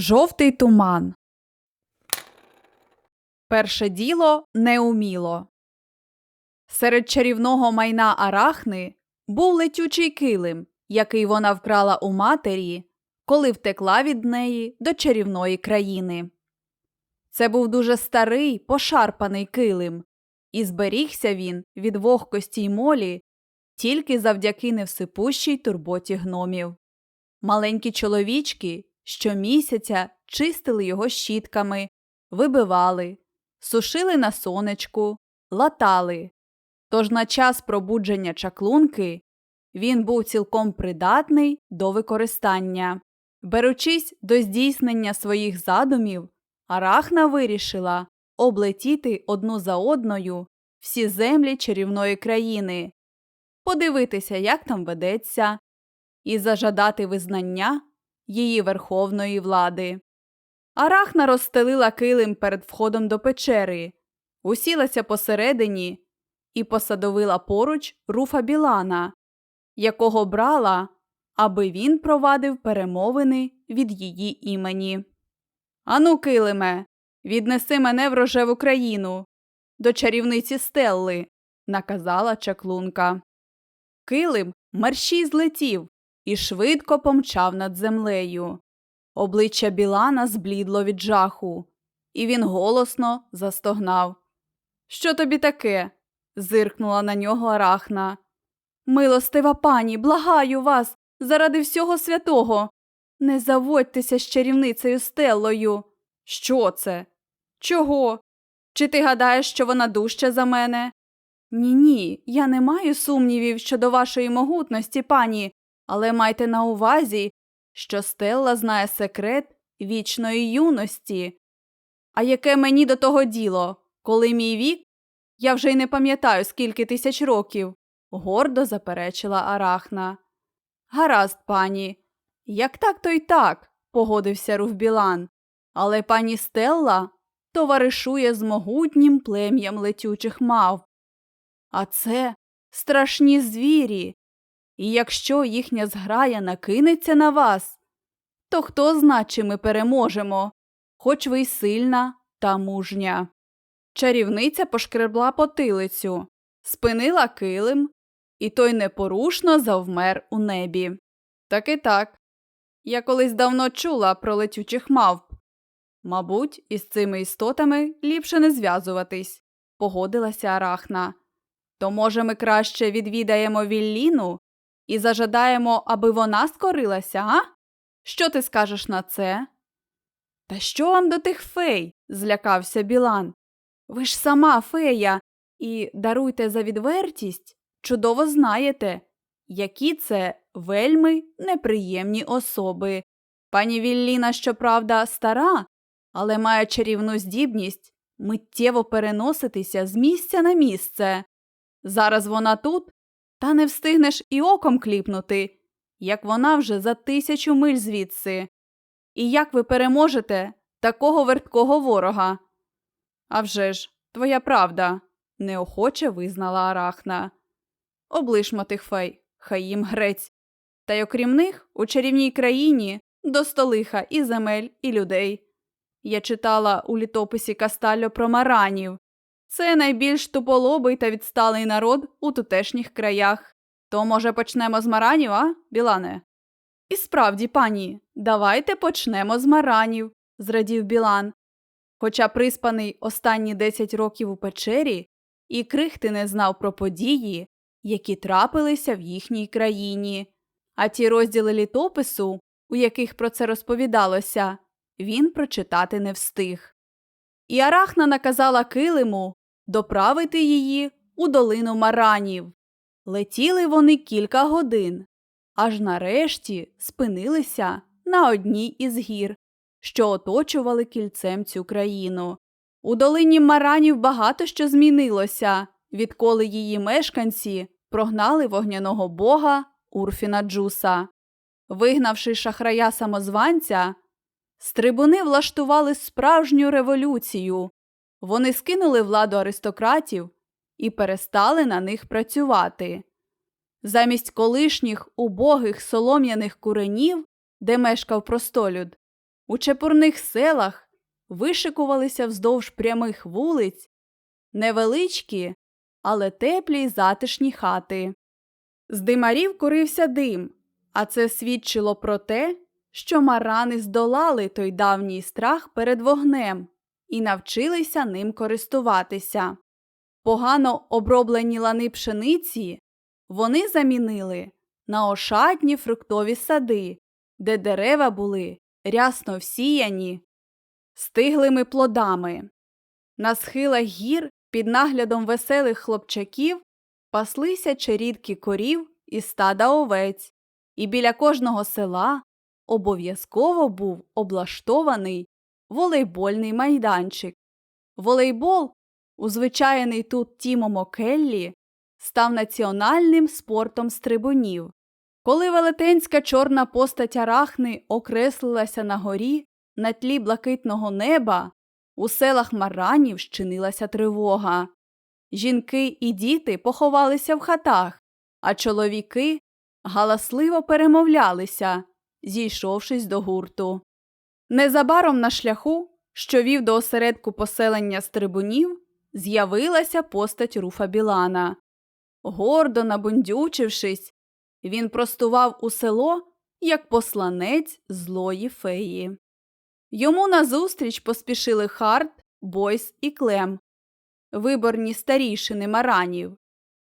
Жовтий туман. Перше діло неуміло. Серед чарівного майна Арахни був летючий килим, який вона вкрала у матері, коли втекла від неї до чарівної країни. Це був дуже старий, пошарпаний килим, і зберігся він від вогкості й молі тільки завдяки невсипущій турботі гномів. Маленькі чоловічки щомісяця чистили його щітками, вибивали, сушили на сонечку, латали. Тож на час пробудження чаклунки він був цілком придатний до використання. Беручись до здійснення своїх задумів, Арахна вирішила облетіти одну за одною всі землі чарівної країни, подивитися, як там ведеться, і зажадати визнання її верховної влади. Арахна розстелила килим перед входом до печери, усілася посередині і посадовила поруч руфа Білана, якого брала, аби він провадив перемовини від її імені. Ану, килиме, віднеси мене в рожеву країну, до чарівниці Стелли, наказала чаклунка. Килим мерщій злетів і швидко помчав над землею. Обличчя Білана зблідло від жаху, і він голосно застогнав. Що тобі таке? зиркнула на нього Арахна. Милостива пані, благаю вас, заради всього святого. Не заводьтеся з чарівницею Стеллою. Що це? Чого? Чи ти гадаєш, що вона дужча за мене? Ні, ні, я не маю сумнівів щодо вашої могутності, пані, але майте на увазі, що Стелла знає секрет вічної юності. А яке мені до того діло, коли мій вік? Я вже й не пам'ятаю, скільки тисяч років, гордо заперечила Арахна. Гаразд, пані. Як так, то й так, погодився Руфбілан. Але пані Стелла товаришує з могутнім плем'ям летючих мав. А це страшні звірі. І якщо їхня зграя накинеться на вас, то хто зна, чи ми переможемо, хоч ви й сильна та мужня. Чарівниця пошкребла потилицю, спинила килим, і той непорушно завмер у небі. Так і так. Я колись давно чула про летючих мавп. Мабуть, із цими істотами ліпше не зв'язуватись, погодилася Арахна. То, може, ми краще відвідаємо Вілліну і зажадаємо, аби вона скорилася, а? Що ти скажеш на це? Та що вам до тих фей? злякався Білан. Ви ж сама фея, і даруйте за відвертість, чудово знаєте, які це вельми неприємні особи. Пані Вілліна, щоправда, стара, але має чарівну здібність миттєво переноситися з місця на місце. Зараз вона тут, та не встигнеш і оком кліпнути, як вона вже за тисячу миль звідси. І як ви переможете такого верткого ворога? «А вже ж, твоя правда, неохоче визнала Арахна. Облишмо тих фей, хай їм грець. Та й окрім них, у чарівній країні до столиха і земель, і людей. Я читала у літописі Кастальо про маранів. Це найбільш туполобий та відсталий народ у тутешніх краях. То, може, почнемо з маранів, а, Білане? І справді, пані, давайте почнемо з маранів, зрадів Білан. Хоча приспаний останні десять років у печері і крихти не знав про події, які трапилися в їхній країні. А ті розділи літопису, у яких про це розповідалося, він прочитати не встиг. І Арахна наказала килиму доправити її у долину маранів. Летіли вони кілька годин, аж нарешті спинилися на одній із гір, що оточували кільцем цю країну. У долині маранів багато що змінилося, відколи її мешканці прогнали вогняного бога Урфіна Джуса. Вигнавши шахрая самозванця, стрибуни влаштували справжню революцію. Вони скинули владу аристократів і перестали на них працювати. Замість колишніх убогих солом'яних куренів, де мешкав простолюд, У чепурних селах вишикувалися вздовж прямих вулиць невеличкі, але теплі й затишні хати. З димарів курився дим, а це свідчило про те, що марани здолали той давній страх перед вогнем і навчилися ним користуватися. Погано оброблені лани пшениці вони замінили на ошатні фруктові сади, де дерева були рясно всіяні стиглими плодами. На схилах гір під наглядом веселих хлопчаків паслися черідки корів і стада овець, і біля кожного села обов'язково був облаштований волейбольний майданчик. Волейбол, узвичайний тут Тімом Океллі, став національним спортом стрибунів. Коли велетенська чорна постать арахни окреслилася на горі на тлі блакитного неба, у селах маранів щинилася тривога. Жінки і діти поховалися в хатах, а чоловіки галасливо перемовлялися, зійшовшись до гурту. Незабаром на шляху, що вів до осередку поселення стрибунів, з'явилася постать руфа Білана. Гордо набундючившись, він простував у село, як посланець злої феї. Йому назустріч поспішили Харт, Бойс і Клем, виборні старішини маранів.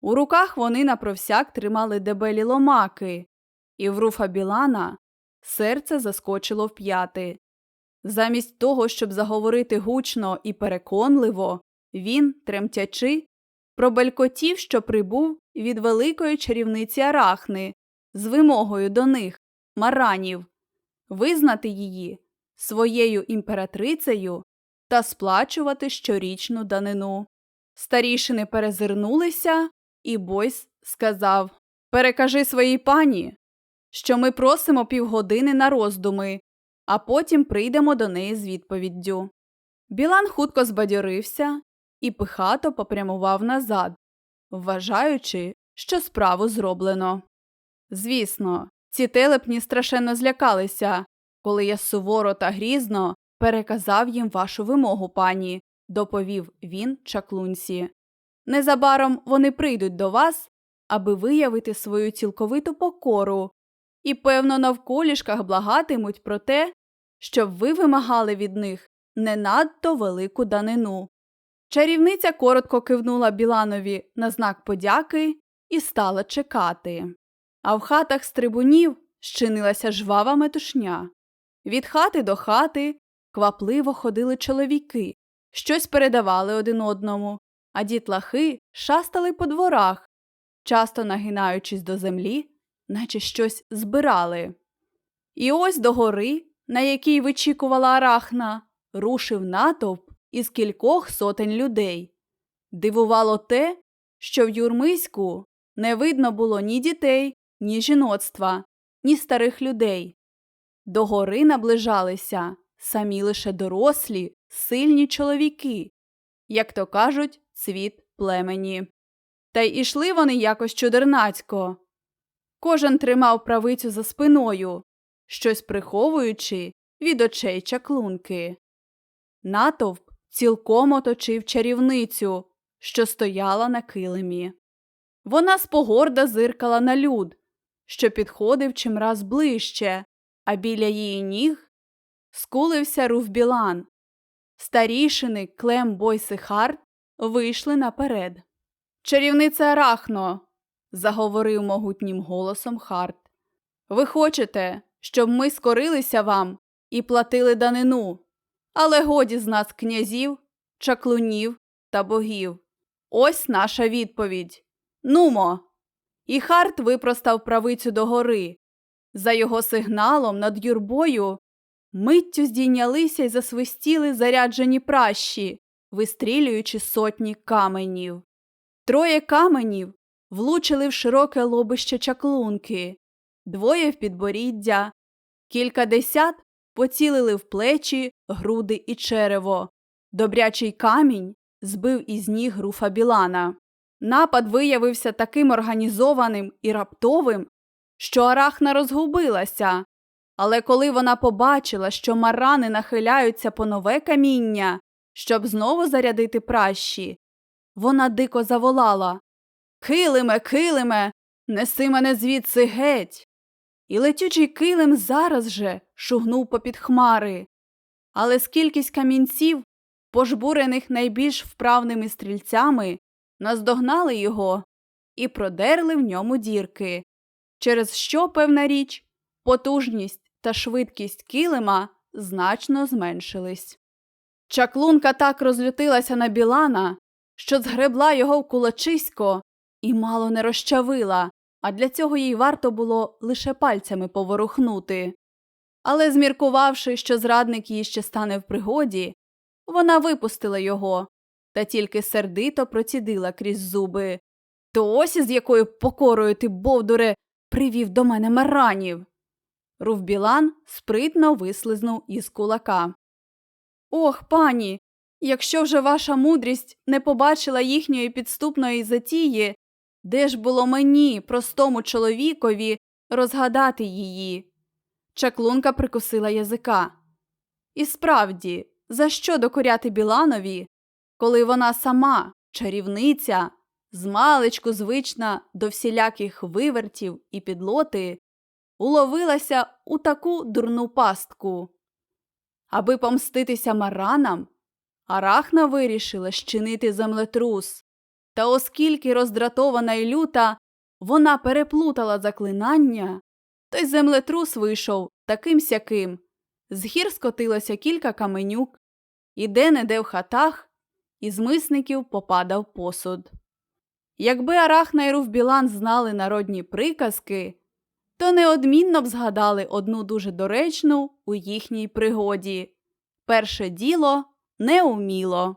У руках вони напровсяк тримали дебелі ломаки, і в руфа Білана серце заскочило в п'яти. Замість того, щоб заговорити гучно і переконливо, він, тремтячи, пробелькотів, що прибув від великої чарівниці Арахни з вимогою до них, маранів, визнати її своєю імператрицею та сплачувати щорічну данину. Старішини перезирнулися, і Бойс сказав Перекажи своїй пані, що ми просимо півгодини на роздуми, а потім прийдемо до неї з відповіддю. Білан хутко збадьорився і пихато попрямував назад, вважаючи, що справу зроблено. Звісно, ці телепні страшенно злякалися, коли я суворо та грізно переказав їм вашу вимогу, пані, доповів він чаклунці. Незабаром вони прийдуть до вас, аби виявити свою цілковиту покору, і, певно, навколішках благатимуть про те, щоб ви вимагали від них не надто велику данину. Чарівниця коротко кивнула Біланові на знак подяки і стала чекати. А в хатах стрибунів щинилася жвава метушня. Від хати до хати квапливо ходили чоловіки, щось передавали один одному, а дітлахи шастали по дворах, часто нагинаючись до землі, наче щось збирали. І ось до гори, на якій вичікувала арахна, рушив натовп із кількох сотень людей. Дивувало те, що в Юрмиську не видно було ні дітей, ні жіноцтва, ні старих людей. До гори наближалися самі лише дорослі, сильні чоловіки, як то кажуть, цвіт племені. Та й ішли вони якось чудернацько. Кожен тримав правицю за спиною, щось приховуючи від очей чаклунки. Натовп цілком оточив чарівницю, що стояла на килимі. Вона спогорда зиркала на люд, що підходив чимраз ближче, а біля її ніг скулився Руфбілан. Старішини Клем Бойс і вийшли наперед. Чарівниця Арахно, заговорив могутнім голосом Харт. Ви хочете, щоб ми скорилися вам і платили данину, але годі з нас князів, чаклунів та богів. Ось наша відповідь. Нумо. І Харт випростав правицю догори. За його сигналом над юрбою миттю здійнялися й засвистіли заряджені пращі, вистрілюючи сотні каменів. Троє каменів влучили в широке лобище чаклунки, двоє в підборіддя, кількадесят поцілили в плечі, груди і черево. Добрячий камінь збив із ніг руфа Білана. Напад виявився таким організованим і раптовим, що арахна розгубилася, Але коли вона побачила, що марани нахиляються по нове каміння, щоб знову зарядити пращі, вона дико заволала Килиме, килиме, неси мене звідси геть. І летючий килим зараз же шугнув попід хмари. Але скількись камінців, пожбурених найбільш вправними стрільцями, наздогнали його і продерли в ньому дірки, через що, певна річ, потужність та швидкість килима значно зменшились. Чаклунка так розлютилася на Білана, що згребла його в кулачисько і мало не розчавила, а для цього їй варто було лише пальцями поворухнути. Але, зміркувавши, що зрадник їй ще стане в пригоді, вона випустила його та тільки сердито процідила крізь зуби. То ось із якою покорою ти, бовдуре, привів до мене маранів. Рувбілан спритно вислизнув із кулака. Ох, пані, якщо вже ваша мудрість не побачила їхньої підступної затії, де ж було мені, простому чоловікові, розгадати її? Чаклунка прикусила язика. І справді, за що докоряти Біланові, коли вона сама, чарівниця, змалечку звична до всіляких вивертів і підлоти, уловилася у таку дурну пастку. Аби помститися маранам, Арахна вирішила щинити землетрус. Та оскільки роздратована і люта, вона переплутала заклинання, то й землетрус вийшов таким сяким. З гір скотилося кілька каменюк, і де-не-де в хатах із мисників попадав посуд. Якби Арахна і Руфбілан знали народні приказки, то неодмінно б згадали одну дуже доречну у їхній пригоді перше діло не уміло.